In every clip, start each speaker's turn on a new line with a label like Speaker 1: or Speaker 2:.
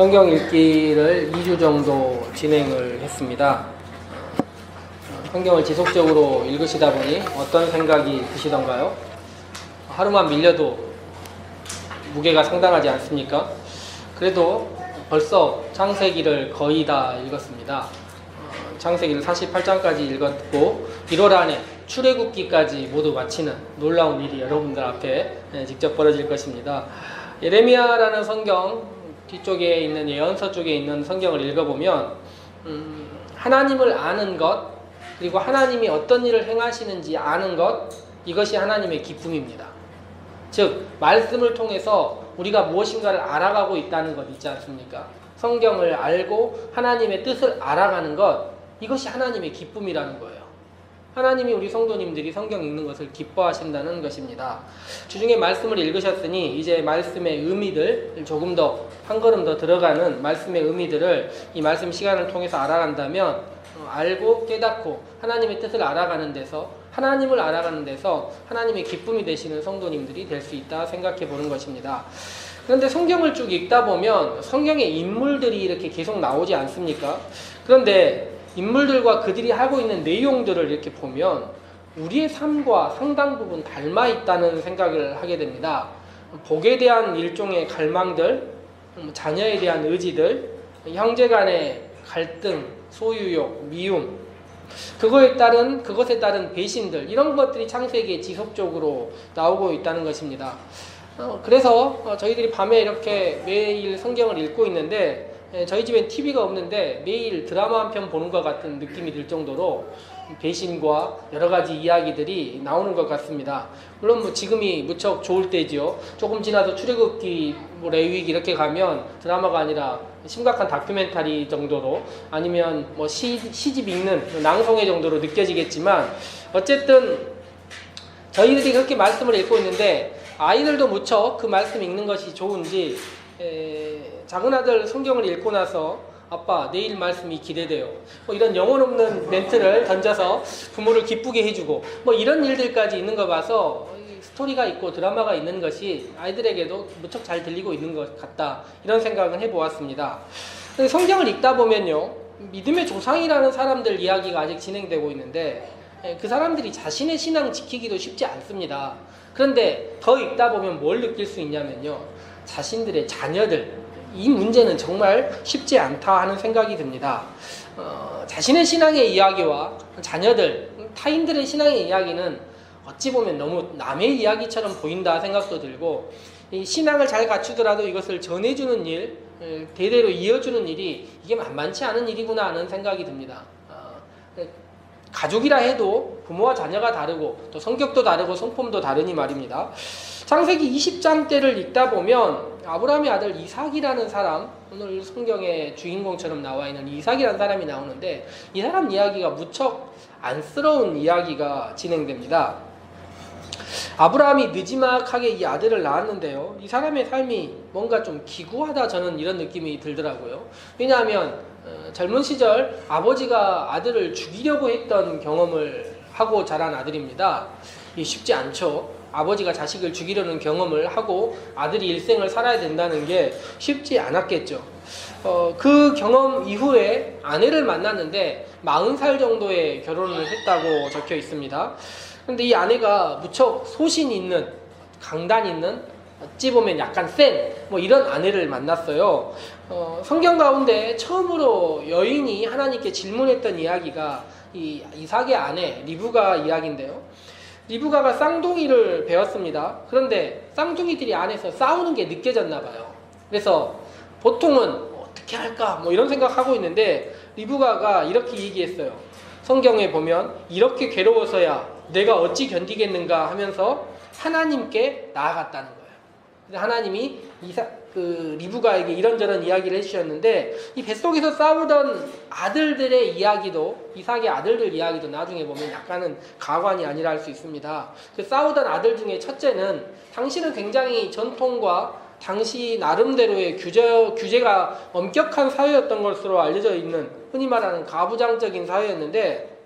Speaker 1: 성경 읽기를 2주 정도 진행을 했습니다. 성경을 지속적으로 읽으시다 보니 어떤 생각이 드시던가요? 하루만 밀려도 무게가 상당하지 않습니까? 그래도 벌써 창세기를 거의 다 읽었습니다. 어, 창세기를 48장까지 읽었고 1월 안에 출애굽기까지 모두 마치는 놀라운 일이 여러분들 앞에 예, 직접 벌어질 것입니다. 예레미야라는 성경 뒤쪽에 있는 예언서 쪽에 있는 성경을 읽어보면 음, 하나님을 아는 것 그리고 하나님이 어떤 일을 행하시는지 아는 것 이것이 하나님의 기쁨입니다. 즉 말씀을 통해서 우리가 무엇인가를 알아가고 있다는 것 있지 않습니까? 성경을 알고 하나님의 뜻을 알아가는 것 이것이 하나님의 기쁨이라는 거예요. 하나님이 우리 성도님들이 성경 읽는 것을 기뻐하신다는 것입니다. 주중에 말씀을 읽으셨으니 이제 말씀의 의미들 조금 더 한 걸음 더 들어가는 말씀의 의미들을 이 말씀 시간을 통해서 알아간다면 어, 알고 깨닫고 하나님의 뜻을 알아가는 데서 하나님을 알아가는 데서 하나님의 기쁨이 되시는 성도님들이 될 수 있다 생각해 보는 것입니다. 그런데 성경을 쭉 읽다 보면 성경의 인물들이 이렇게 계속 나오지 않습니까? 그런데 인물들과 그들이 하고 있는 내용들을 이렇게 보면 우리의 삶과 상당 부분 닮아 있다는 생각을 하게 됩니다. 복에 대한 일종의 갈망들, 음, 자녀에 대한 의지들, 형제 간의 갈등, 소유욕, 미움, 그거에 따른 그것에 따른 배신들 이런 것들이 창세기에 지속적으로 나오고 있다는 것입니다. 어, 그래서 어, 저희들이 밤에 이렇게 매일 성경을 읽고 있는데 예, 저희 집엔 TV가 없는데 매일 드라마 한 편 보는 것 같은 느낌이 들 정도로 배신과 여러 가지 이야기들이 나오는 것 같습니다. 물론 뭐 지금이 무척 좋을 때지요. 조금 지나서 출애굽기, 뭐 레위기 이렇게 가면 드라마가 아니라 심각한 다큐멘터리 정도로 아니면 뭐 시, 시집 읽는 낭송회 정도로 느껴지겠지만 어쨌든 저희들이 그렇게 말씀을 읽고 있는데 아이들도 무척 그 말씀 읽는 것이 좋은지 에, 작은 아들 성경을 읽고 나서 아빠 내일 말씀이 기대돼요. 뭐 이런 영혼 없는 멘트를 던져서 부모를 기쁘게 해주고 뭐 이런 일들까지 있는 거 봐서 스토리가 있고 드라마가 있는 것이 아이들에게도 무척 잘 들리고 있는 것 같다 이런 생각을 해보았습니다. 성경을 읽다 보면요 믿음의 조상이라는 사람들 이야기가 아직 진행되고 있는데 예, 그 사람들이 자신의 신앙 지키기도 쉽지 않습니다. 그런데 더 읽다 보면 뭘 느낄 수 있냐면요 자신들의 자녀들 이 문제는 정말 쉽지 않다 하는 생각이 듭니다. 어, 자신의 신앙의 이야기와 자녀들, 타인들의 신앙의 이야기는 어찌 보면 너무 남의 이야기처럼 보인다 생각도 들고 이 신앙을 잘 갖추더라도 이것을 전해주는 일, 대대로 이어주는 일이 이게 만만치 않은 일이구나 하는 생각이 듭니다. 어, 가족이라 해도 부모와 자녀가 다르고 또 성격도 다르고 성품도 다르니 말입니다. 창세기 20장 때를 읽다 보면 아브라함의 아들 이삭이라는 사람 오늘 성경의 주인공처럼 나와 있는 이삭이라는 사람이 나오는데 이 사람 이야기가 무척 안쓰러운 이야기가 진행됩니다. 아브라함이 느지막하게 이 아들을 낳았는데요. 이 사람의 삶이 뭔가 좀 기구하다 저는 이런 느낌이 들더라고요. 왜냐하면 어, 젊은 시절 아버지가 아들을 죽이려고 했던 경험을 하고 자란 아들입니다. 이 쉽지 않죠. 아버지가 자식을 죽이려는 경험을 하고 아들이 일생을 살아야 된다는 게 쉽지 않았겠죠. 어, 그 경험 이후에 아내를 만났는데 40살 정도에 결혼을 했다고 적혀 있습니다. 근데 이 아내가 무척 소신 있는, 강단 있는, 어찌 보면 약간 센, 뭐 이런 아내를 만났어요. 어, 성경 가운데 처음으로 여인이 하나님께 질문했던 이야기가 이 이삭의 아내 리브가 이야기인데요. 리브가가 쌍둥이를 배웠습니다. 그런데 쌍둥이들이 안에서 싸우는 게 느껴졌나 봐요. 그래서 보통은 어떻게 할까 뭐 이런 생각하고 있는데 리브가가 이렇게 얘기했어요. 성경에 보면 이렇게 괴로워서야 내가 어찌 견디겠는가 하면서 하나님께 나아갔다는 거예요. 하나님이 이사, 그 리브가에게 이런저런 이야기를 해주셨는데 이 뱃속에서 싸우던 아들들의 이야기도 이삭의 아들들 이야기도 나중에 보면 약간은 가관이 아니라 할 수 있습니다. 그 싸우던 아들 중에 첫째는 당신은 굉장히 전통과 당시 나름대로의 규제, 규제가 엄격한 사회였던 것으로 알려져 있는 흔히 말하는 가부장적인 사회였는데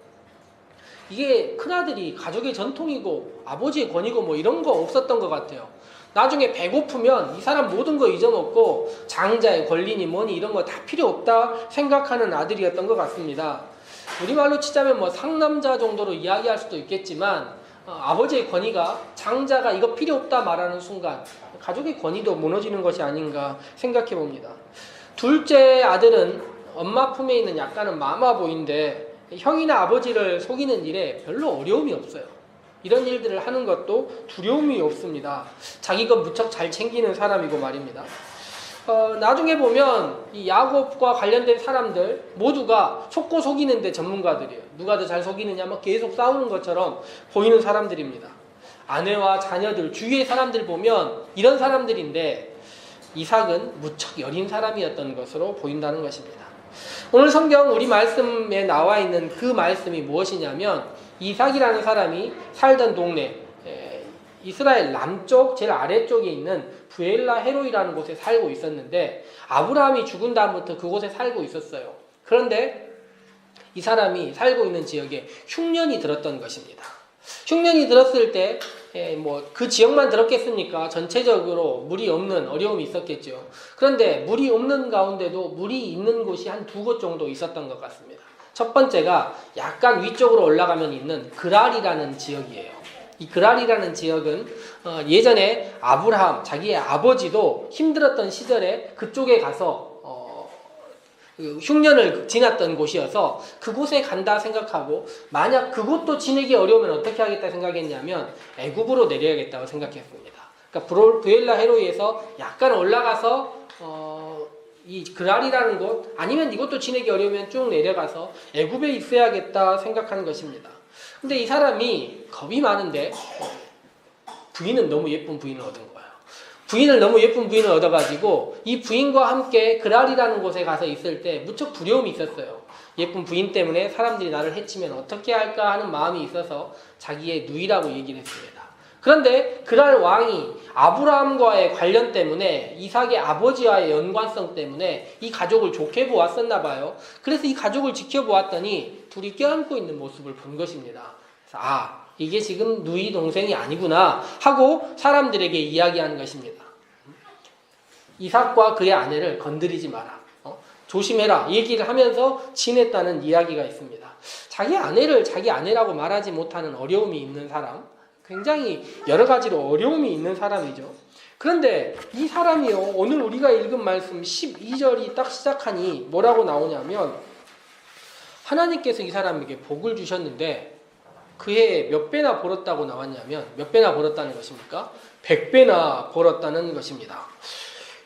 Speaker 1: 이게 큰아들이 가족의 전통이고 아버지의 권위고 뭐 이런 거 없었던 것 같아요. 나중에 배고프면 이 사람 모든 거 잊어먹고 장자의 권리니 뭐니 이런 거 다 필요 없다 생각하는 아들이었던 것 같습니다. 우리말로 치자면 뭐 상남자 정도로 이야기할 수도 있겠지만 어, 아버지의 권위가 장자가 이거 필요 없다 말하는 순간 가족의 권위도 무너지는 것이 아닌가 생각해 봅니다. 둘째 아들은 엄마 품에 있는 약간은 마마보인데 형이나 아버지를 속이는 일에 별로 어려움이 없어요. 이런 일들을 하는 것도 두려움이 없습니다. 자기 것 무척 잘 챙기는 사람이고 말입니다. 어, 나중에 보면 이 야곱과 관련된 사람들 모두가 속고 속이는데 전문가들이에요. 누가 더 잘 속이느냐 막 계속 싸우는 것처럼 보이는 사람들입니다. 아내와 자녀들 주위의 사람들 보면 이런 사람들인데 이삭은 무척 여린 사람이었던 것으로 보인다는 것입니다. 오늘 성경 우리 말씀에 나와 있는 그 말씀이 무엇이냐면 이삭이라는 사람이 살던 동네 에, 이스라엘 남쪽 제일 아래쪽에 있는 부엘라 헤로이라는 곳에 살고 있었는데 아브라함이 죽은 다음부터 그곳에 살고 있었어요. 그런데 이 사람이 살고 있는 지역에 흉년이 들었던 것입니다. 흉년이 들었을 때 뭐 그 지역만 들었겠습니까? 전체적으로 물이 없는 어려움이 있었겠죠. 그런데 물이 없는 가운데도 물이 있는 곳이 한 두 곳 정도 있었던 것 같습니다. 첫 번째가 약간 위쪽으로 올라가면 있는 그랄이라는 지역이에요. 이 그랄이라는 지역은 어, 예전에 아브라함 자기의 아버지도 힘들었던 시절에 그쪽에 가서 어, 그 흉년을 지났던 곳이어서 그곳에 간다 생각하고 만약 그곳도 지내기 어려우면 어떻게 하겠다 생각했냐면 애굽으로 내려야겠다고 생각했습니다. 그러니까 브롤- 부엘라 헤로이에서 약간 올라가서 어, 이 그랄이라는 곳 아니면 이것도 지내기 어려우면 쭉 내려가서 애굽에 있어야겠다 생각하는 것입니다. 근데 이 사람이 겁이 많은데 부인은 너무 예쁜 부인을 얻은 거예요. 부인을 너무 예쁜 부인을 얻어가지고 이 부인과 함께 그랄이라는 곳에 가서 있을 때 무척 두려움이 있었어요. 예쁜 부인 때문에 사람들이 나를 해치면 어떻게 할까 하는 마음이 있어서 자기의 누이라고 얘기를 했습니다. 그런데 그랄 왕이 아브라함과의 관련 때문에 이삭의 아버지와의 연관성 때문에 이 가족을 좋게 보았었나 봐요. 그래서 이 가족을 지켜보았더니 둘이 껴안고 있는 모습을 본 것입니다. 그래서 아 이게 지금 누이 동생이 아니구나 하고 사람들에게 이야기하는 것입니다. 이삭과 그의 아내를 건드리지 마라. 어? 조심해라. 얘기를 하면서 지냈다는 이야기가 있습니다. 자기 아내를 자기 아내라고 말하지 못하는 어려움이 있는 사람, 굉장히 여러 가지로 어려움이 있는 사람이죠. 그런데 이 사람이요, 오늘 우리가 읽은 말씀 12절이 딱 시작하니 뭐라고 나오냐면, 하나님께서 이 사람에게 복을 주셨는데, 그해 몇 배나 벌었다고 나왔냐면, 몇 배나 벌었다는 것입니까? 100배나 벌었다는 것입니다.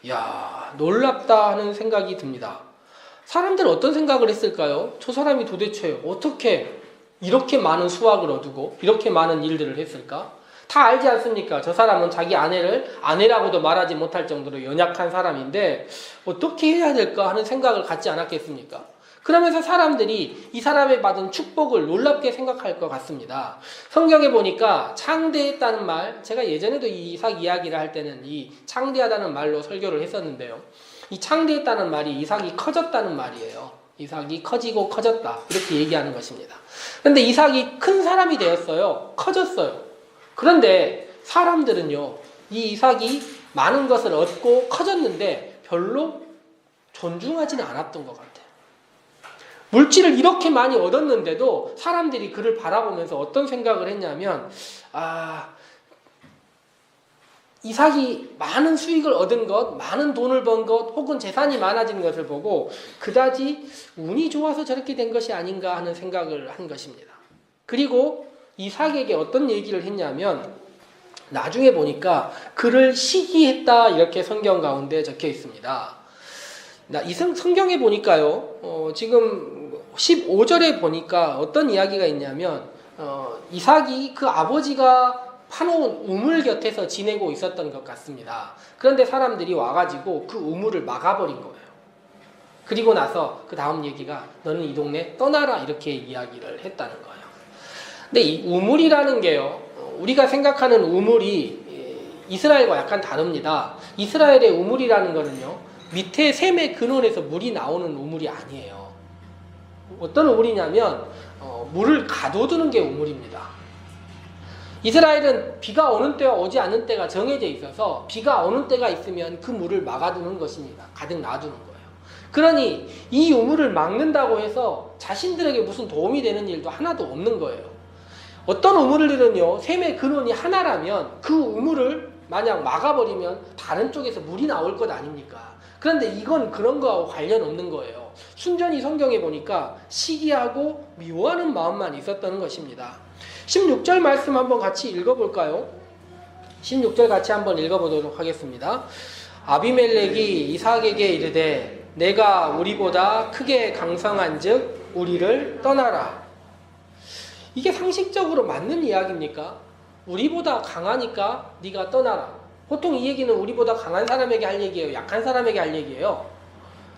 Speaker 1: 야 놀랍다 하는 생각이 듭니다. 사람들 어떤 생각을 했을까요? 저 사람이 도대체 어떻게 이렇게 많은 수확을 얻고 이렇게 많은 일들을 했을까? 다 알지 않습니까? 저 사람은 자기 아내를 아내라고도 말하지 못할 정도로 연약한 사람인데 어떻게 해야 될까 하는 생각을 갖지 않았겠습니까? 그러면서 사람들이 이 사람의 받은 축복을 놀랍게 생각할 것 같습니다. 성경에 보니까 창대했다는 말, 제가 예전에도 이 이삭 이야기를 할 때는 이 창대하다는 말로 설교를 했었는데요. 이 창대했다는 말이 이삭이 커졌다는 말이에요. 이삭이 커지고 커졌다. 이렇게 얘기하는 것입니다. 그런데 이삭이 큰 사람이 되었어요. 커졌어요. 그런데 사람들은요, 이 이삭이 많은 것을 얻고 커졌는데 별로 존중하지는 않았던 것 같아요. 물질을 이렇게 많이 얻었는데도 사람들이 그를 바라보면서 어떤 생각을 했냐면, 아, 이삭이 많은 수익을 얻은 것, 많은 돈을 번 것, 혹은 재산이 많아진 것을 보고 그다지 운이 좋아서 저렇게 된 것이 아닌가 하는 생각을 한 것입니다. 그리고 이삭에게 어떤 얘기를 했냐면, 나중에 보니까 그를 시기했다 이렇게 성경 가운데 적혀 있습니다. 나, 이 성, 성경에 보니까요, 어, 지금 15절에 보니까 어떤 이야기가 있냐면, 어, 이삭이 그 아버지가 파놓은 우물 곁에서 지내고 있었던 것 같습니다. 그런데 사람들이 와가지고 그 우물을 막아버린 거예요. 그리고 나서 그 다음 얘기가 너는 이 동네 떠나라 이렇게 이야기를 했다는 거예요. 근데 이 우물이라는 게요, 어, 우리가 생각하는 우물이 예, 이스라엘과 약간 다릅니다. 이스라엘의 우물이라는 거는요, 밑에 샘의 근원에서 물이 나오는 우물이 아니에요. 어떤 우물이냐면 어, 물을 가둬두는 게 우물입니다. 이스라엘은 비가 오는 때와 오지 않는 때가 정해져 있어서 비가 오는 때가 있으면 그 물을 막아두는 것입니다. 가득 놔두는 거예요. 그러니 이 우물을 막는다고 해서 자신들에게 무슨 도움이 되는 일도 하나도 없는 거예요. 어떤 우물들은요, 샘의 근원이 하나라면 그 우물을 만약 막아버리면 다른 쪽에서 물이 나올 것 아닙니까? 그런데 이건 그런 거하고 관련 없는 거예요. 순전히 성경에 보니까 시기하고 미워하는 마음만 있었다는 것입니다. 16절 말씀 한번 같이 읽어볼까요? 16절 같이 한번 읽어보도록 하겠습니다. 아비멜렉이 이삭에게 이르되 내가 우리보다 크게 강성한 즉 우리를 떠나라. 이게 상식적으로 맞는 이야기입니까? 우리보다 강하니까 네가 떠나라. 보통 이 얘기는 우리보다 강한 사람에게 할 얘기예요. 약한 사람에게 할 얘기예요.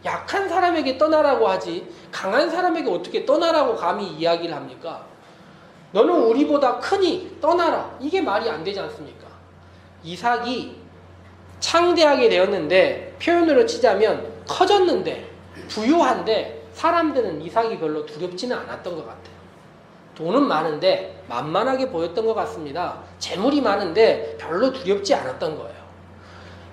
Speaker 1: 약한 사람에게 떠나라고 하지 강한 사람에게 어떻게 떠나라고 감히 이야기를 합니까? 너는 우리보다 크니 떠나라. 이게 말이 안 되지 않습니까? 이삭이 창대하게 되었는데 표현으로 치자면 커졌는데 부유한데 사람들은 이삭이 별로 두렵지는 않았던 것 같아요. 돈은 많은데 만만하게 보였던 것 같습니다. 재물이 많은데 별로 두렵지 않았던 거예요.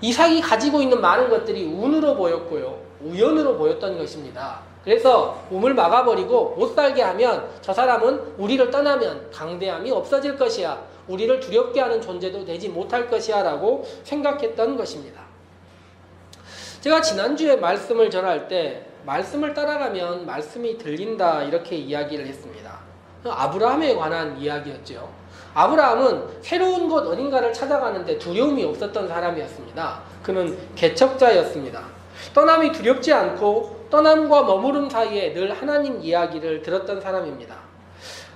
Speaker 1: 이삭이 가지고 있는 많은 것들이 운으로 보였고요. 우연으로 보였던 것입니다. 그래서 우물 막아버리고 못 살게 하면 저 사람은 우리를 떠나면 강대함이 없어질 것이야. 우리를 두렵게 하는 존재도 되지 못할 것이야 라고 생각했던 것입니다. 제가 지난주에 말씀을 전할 때 말씀을 따라가면 말씀이 들린다 이렇게 이야기를 했습니다. 아브라함에 관한 이야기였죠. 아브라함은 새로운 곳 어딘가를 찾아가는데 두려움이 없었던 사람이었습니다. 그는 개척자였습니다. 떠남이 두렵지 않고 떠남과 머무름 사이에 늘 하나님 이야기를 들었던 사람입니다.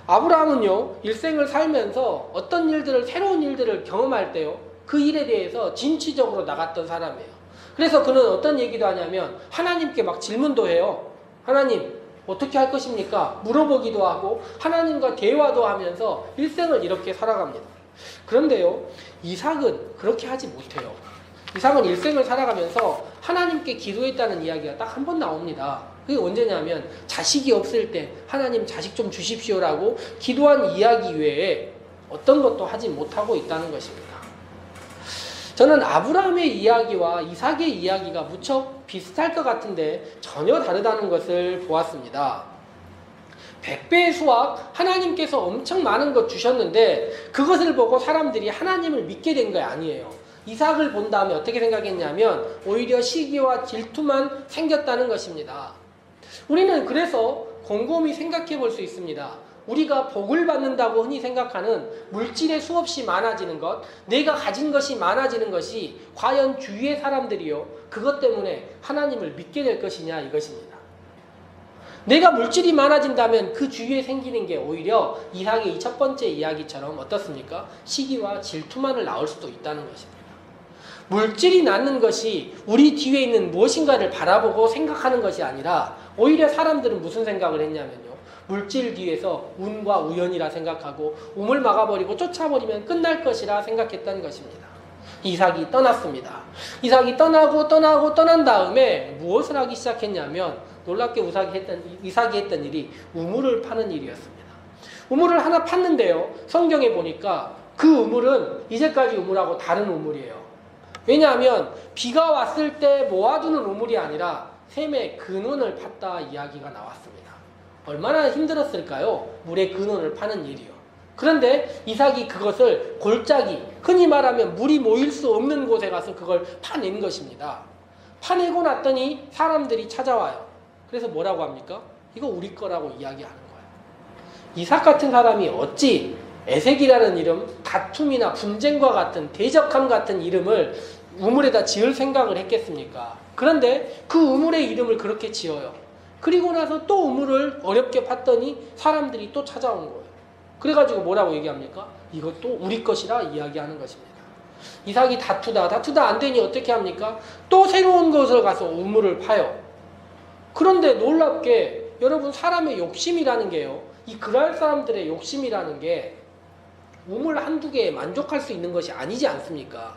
Speaker 1: 아브라함은요, 일생을 살면서 어떤 일들을, 새로운 일들을 경험할 때요, 그 일에 대해서 진취적으로 나갔던 사람이에요. 그래서 그는 어떤 얘기도 하냐면, 하나님께 막 질문도 해요. 하나님, 어떻게 할 것입니까? 물어보기도 하고, 하나님과 대화도 하면서 일생을 이렇게 살아갑니다. 그런데요, 이삭은 그렇게 하지 못해요. 이삭은 일생을 살아가면서 하나님께 기도했다는 이야기가 딱 한 번 나옵니다. 그게 언제냐면 자식이 없을 때 하나님 자식 좀 주십시오라고 기도한 이야기 외에 어떤 것도 하지 못하고 있다는 것입니다. 저는 아브라함의 이야기와 이삭의 이야기가 무척 비슷할 것 같은데 전혀 다르다는 것을 보았습니다. 백배의 수확, 하나님께서 엄청 많은 것 주셨는데 그것을 보고 사람들이 하나님을 믿게 된게 아니에요. 이삭을 본 다음에 어떻게 생각했냐면 오히려 시기와 질투만 생겼다는 것입니다. 우리는 그래서 곰곰이 생각해 볼 수 있습니다. 우리가 복을 받는다고 흔히 생각하는 물질의 수없이 많아지는 것, 내가 가진 것이 많아지는 것이 과연 주위의 사람들이요, 그것 때문에 하나님을 믿게 될 것이냐 이것입니다. 내가 물질이 많아진다면 그 주위에 생기는 게 오히려 이삭의 첫 번째 이야기처럼 어떻습니까? 시기와 질투만을 낳을 수도 있다는 것입니다. 물질이 낳는 것이 우리 뒤에 있는 무엇인가를 바라보고 생각하는 것이 아니라 오히려 사람들은 무슨 생각을 했냐면요. 물질 뒤에서 운과 우연이라 생각하고 우물 막아버리고 쫓아버리면 끝날 것이라 생각했던 것입니다. 이삭이 떠났습니다. 이삭이 떠나고 떠나고 떠난 다음에 무엇을 하기 시작했냐면 놀랍게 우삭이 했던, 이삭이 했던 일이 우물을 파는 일이었습니다. 우물을 하나 팠는데요. 성경에 보니까 그 우물은 이제까지 우물하고 다른 우물이에요. 왜냐하면 비가 왔을 때 모아두는 우물이 아니라 샘의 근원을 팠다 이야기가 나왔습니다. 얼마나 힘들었을까요? 물의 근원을 파는 일이요. 그런데 이삭이 그것을 골짜기, 흔히 말하면 물이 모일 수 없는 곳에 가서 그걸 파낸 것입니다. 파내고 났더니 사람들이 찾아와요. 그래서 뭐라고 합니까? 이거 우리 거라고 이야기하는 거예요. 이삭 같은 사람이 어찌 에색이라는 이름, 다툼이나 분쟁과 같은 대적함 같은 이름을 우물에다 지을 생각을 했겠습니까? 그런데 그 우물의 이름을 그렇게 지어요. 그리고 나서 또 우물을 어렵게 팠더니 사람들이 또 찾아온 거예요. 그래가지고 뭐라고 얘기합니까? 이것도 우리 것이라 이야기하는 것입니다. 이삭이 다투다, 다투다 안 되니 어떻게 합니까? 또 새로운 곳을 가서 우물을 파요. 그런데 놀랍게 여러분 사람의 욕심이라는 게요. 이 그랄 사람들의 욕심이라는 게 우물 한두 개에 만족할 수 있는 것이 아니지 않습니까?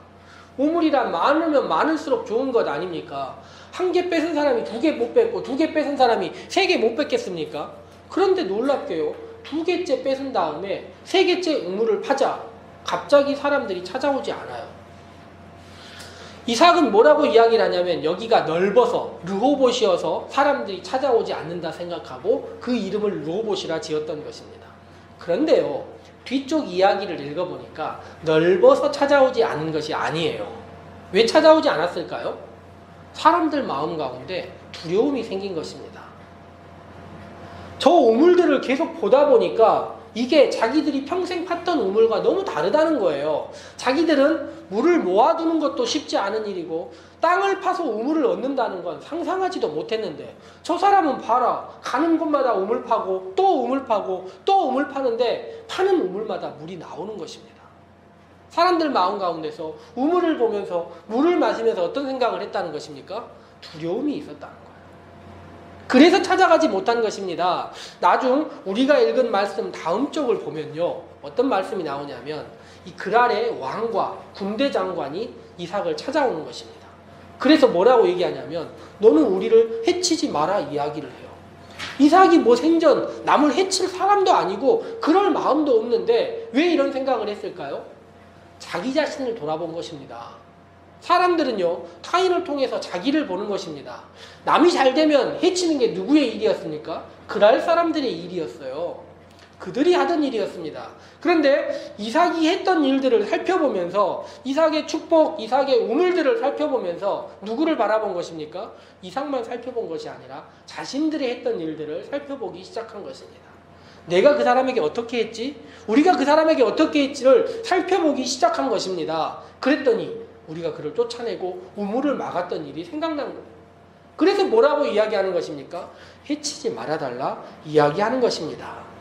Speaker 1: 우물이란 많으면 많을수록 좋은 것 아닙니까? 한 개 뺏은 사람이 두 개 못 뺏고 두 개 뺏은 사람이 세 개 못 뺏겠습니까? 그런데 놀랍게요. 두 개째 뺏은 다음에 세 개째 우물을 파자. 갑자기 사람들이 찾아오지 않아요. 이삭은 뭐라고 이야기를 하냐면 여기가 넓어서 르호봇이어서 사람들이 찾아오지 않는다 생각하고 그 이름을 르호봇이라 지었던 것입니다. 그런데요. 뒤쪽 이야기를 읽어보니까 넓어서 찾아오지 않은 것이 아니에요. 왜 찾아오지 않았을까요? 사람들 마음 가운데 두려움이 생긴 것입니다. 저 우물들을 계속 보다 보니까 이게 자기들이 평생 팠던 우물과 너무 다르다는 거예요. 자기들은 물을 모아두는 것도 쉽지 않은 일이고 땅을 파서 우물을 얻는다는 건 상상하지도 못했는데 저 사람은 봐라 가는 곳마다 우물 파고 또 우물 파고 또 우물 파는데 파는 우물마다 물이 나오는 것입니다. 사람들 마음 가운데서 우물을 보면서 물을 마시면서 어떤 생각을 했다는 것입니까? 두려움이 있었다는 거예요. 그래서 찾아가지 못한 것입니다. 나중 우리가 읽은 말씀 다음 쪽을 보면요. 어떤 말씀이 나오냐면 이 그랄의 왕과 군대 장관이 이삭을 찾아오는 것입니다. 그래서 뭐라고 얘기하냐면 너는 우리를 해치지 마라 이야기를 해요. 이삭이 뭐 생전 남을 해칠 사람도 아니고 그럴 마음도 없는데 왜 이런 생각을 했을까요? 자기 자신을 돌아본 것입니다. 사람들은요, 타인을 통해서 자기를 보는 것입니다. 남이 잘 되면 해치는 게 누구의 일이었습니까? 그랄 사람들의 일이었어요. 그들이 하던 일이었습니다. 그런데 이삭이 했던 일들을 살펴보면서 이삭의 축복, 이삭의 우물들을 살펴보면서 누구를 바라본 것입니까? 이삭만 살펴본 것이 아니라 자신들이 했던 일들을 살펴보기 시작한 것입니다. 내가 그 사람에게 어떻게 했지? 우리가 그 사람에게 어떻게 했지를 살펴보기 시작한 것입니다. 그랬더니 우리가 그를 쫓아내고 우물을 막았던 일이 생각난 거예요. 그래서 뭐라고 이야기하는 것입니까? 해치지 말아달라 이야기하는 것입니다.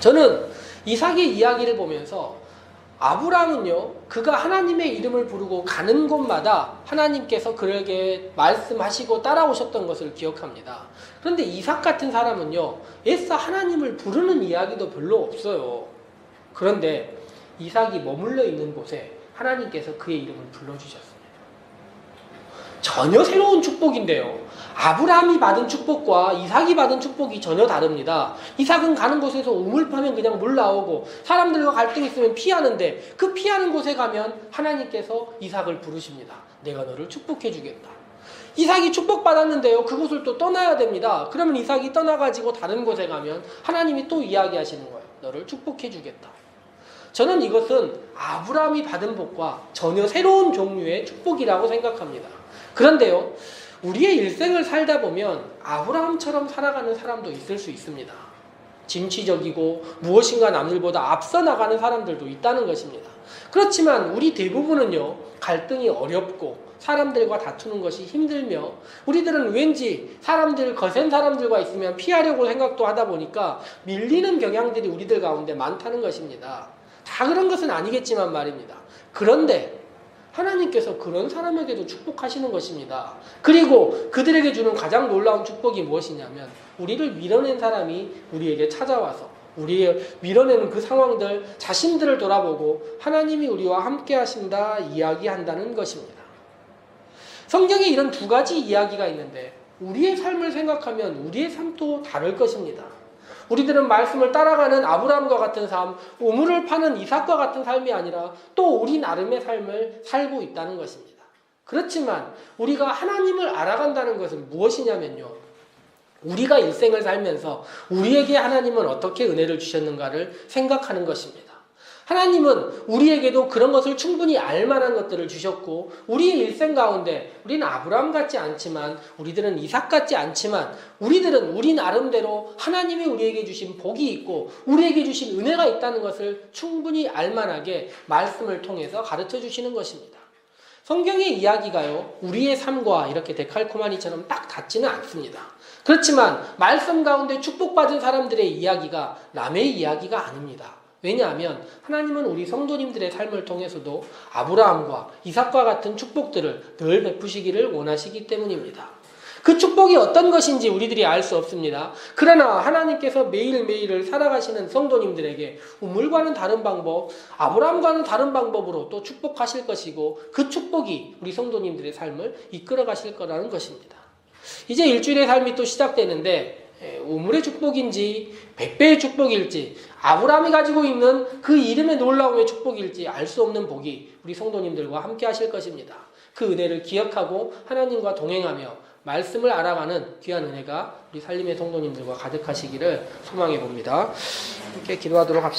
Speaker 1: 저는 이삭의 이야기를 보면서 아브라함은요, 그가 하나님의 이름을 부르고 가는 곳마다 하나님께서 그에게 말씀하시고 따라오셨던 것을 기억합니다. 그런데 이삭 같은 사람은요, 애써 하나님을 부르는 이야기도 별로 없어요. 그런데 이삭이 머물러 있는 곳에 하나님께서 그의 이름을 불러주셨습니다. 전혀 새로운 축복인데요. 아브라함이 받은 축복과 이삭이 받은 축복이 전혀 다릅니다. 이삭은 가는 곳에서 우물 파면 그냥 물 나오고 사람들과 갈등 있으면 피하는데 그 피하는 곳에 가면 하나님께서 이삭을 부르십니다. 내가 너를 축복해 주겠다. 이삭이 축복받았는데요. 그곳을 또 떠나야 됩니다. 그러면 이삭이 떠나가지고 다른 곳에 가면 하나님이 또 이야기하시는 거예요. 너를 축복해 주겠다. 저는 이것은 아브라함이 받은 복과 전혀 새로운 종류의 축복이라고 생각합니다. 그런데요, 우리의 일생을 살다 보면 아브라함처럼 살아가는 사람도 있을 수 있습니다. 진취적이고 무엇인가 남들보다 앞서 나가는 사람들도 있다는 것입니다. 그렇지만 우리 대부분은요, 갈등이 어렵고 사람들과 다투는 것이 힘들며 우리들은 왠지 사람들, 거센 사람들과 있으면 피하려고 생각도 하다 보니까 밀리는 경향들이 우리들 가운데 많다는 것입니다. 다 그런 것은 아니겠지만 말입니다. 그런데 하나님께서 그런 사람에게도 축복하시는 것입니다. 그리고 그들에게 주는 가장 놀라운 축복이 무엇이냐면 우리를 밀어낸 사람이 우리에게 찾아와서 우리의 밀어내는 그 상황들 자신들을 돌아보고 하나님이 우리와 함께 하신다 이야기한다는 것입니다. 성경에 이런 두 가지 이야기가 있는데 우리의 삶을 생각하면 우리의 삶도 다를 것입니다. 우리들은 말씀을 따라가는 아브라함과 같은 삶, 우물을 파는 이삭과 같은 삶이 아니라 또 우리 나름의 삶을 살고 있다는 것입니다. 그렇지만 우리가 하나님을 알아간다는 것은 무엇이냐면요. 우리가 일생을 살면서 우리에게 하나님은 어떻게 은혜를 주셨는가를 생각하는 것입니다. 하나님은 우리에게도 그런 것을 충분히 알 만한 것들을 주셨고 우리의 일생 가운데 우리는 아브라함 같지 않지만 우리들은 이삭 같지 않지만 우리들은 우리 나름대로 하나님이 우리에게 주신 복이 있고 우리에게 주신 은혜가 있다는 것을 충분히 알 만하게 말씀을 통해서 가르쳐 주시는 것입니다. 성경의 이야기가요, 우리의 삶과 이렇게 데칼코마니처럼 딱 닿지는 않습니다. 그렇지만 말씀 가운데 축복받은 사람들의 이야기가 남의 이야기가 아닙니다. 왜냐하면 하나님은 우리 성도님들의 삶을 통해서도 아브라함과 이삭과 같은 축복들을 늘 베푸시기를 원하시기 때문입니다. 그 축복이 어떤 것인지 우리들이 알 수 없습니다. 그러나 하나님께서 매일매일을 살아가시는 성도님들에게 우물과는 다른 방법, 아브라함과는 다른 방법으로 또 축복하실 것이고 그 축복이 우리 성도님들의 삶을 이끌어 가실 거라는 것입니다. 이제 일주일의 삶이 또 시작되는데 우물의 축복인지 백배의 축복일지 아브라함이 가지고 있는 그 이름의 놀라움의 축복일지 알 수 없는 복이 우리 성도님들과 함께 하실 것입니다. 그 은혜를 기억하고 하나님과 동행하며 말씀을 알아가는 귀한 은혜가 우리 살림의 성도님들과 가득하시기를 소망해 봅니다. 함께 기도하도록 합시다.